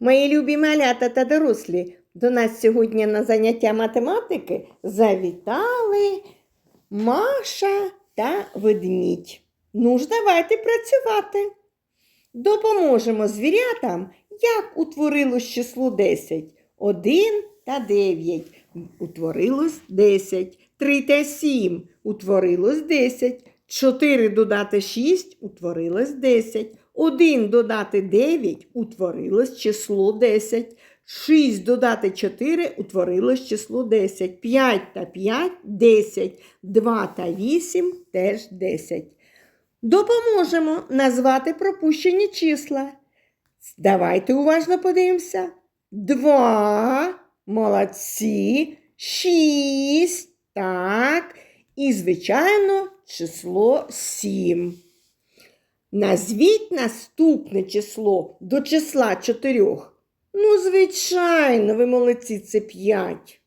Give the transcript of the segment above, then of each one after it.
Мої любі малята та дорослі, до нас сьогодні на заняття математики завітали Маша та ведмідь. Ну ж, давайте працювати. Допоможемо звірятам, як утворилось число 10. 1 та 9. Утворилось 10. 3 та 7. Утворилось 10. 4 додати 6. Утворилось 10. 1 додати 9. Утворилось число 10. 6 додати 4. Утворилось число 10. 5 та 5 – 10. 2 та 8 – теж 10. Допоможемо назвати пропущені числа. Давайте уважно подивимося. Два. Молодці. Шість. Так. І, звичайно, число сім. Назвіть наступне число до числа чотирьох. Ну, звичайно, ви молодці, це п'ять.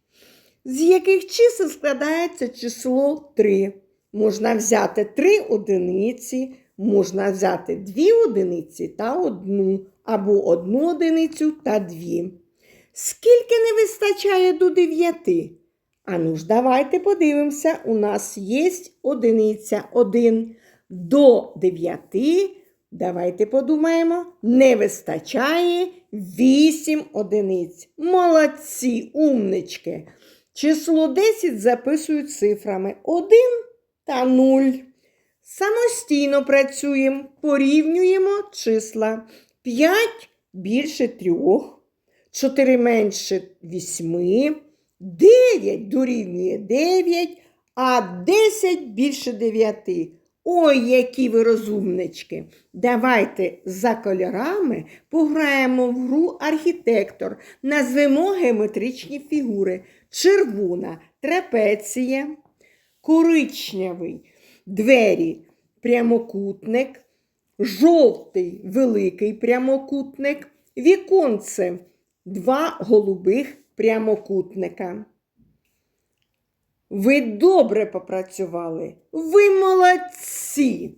З яких чисел складається число 3? Можна взяти 3 одиниці, можна взяти 2 одиниці та одну, або одну одиницю та дві. Скільки не вистачає до 9? А ну ж, давайте подивимося, у нас є одиниця 1. До 9, давайте подумаємо, не вистачає 8 одиниць. Молодці, умнички. Число 10 записують цифрами 1 та 0. Самостійно працюємо, порівнюємо числа 5 більше 3, 4 менше 8, 9 дорівнює 9, а 10 більше 9. Ой, які ви розумнички! Давайте за кольорами пограємо в гру архітектор. Назвемо геометричні фігури. Червона трапеція, коричневий двері прямокутник, жовтий великий прямокутник, віконце два голубих прямокутника. Ви добре попрацювали. Ви молодці.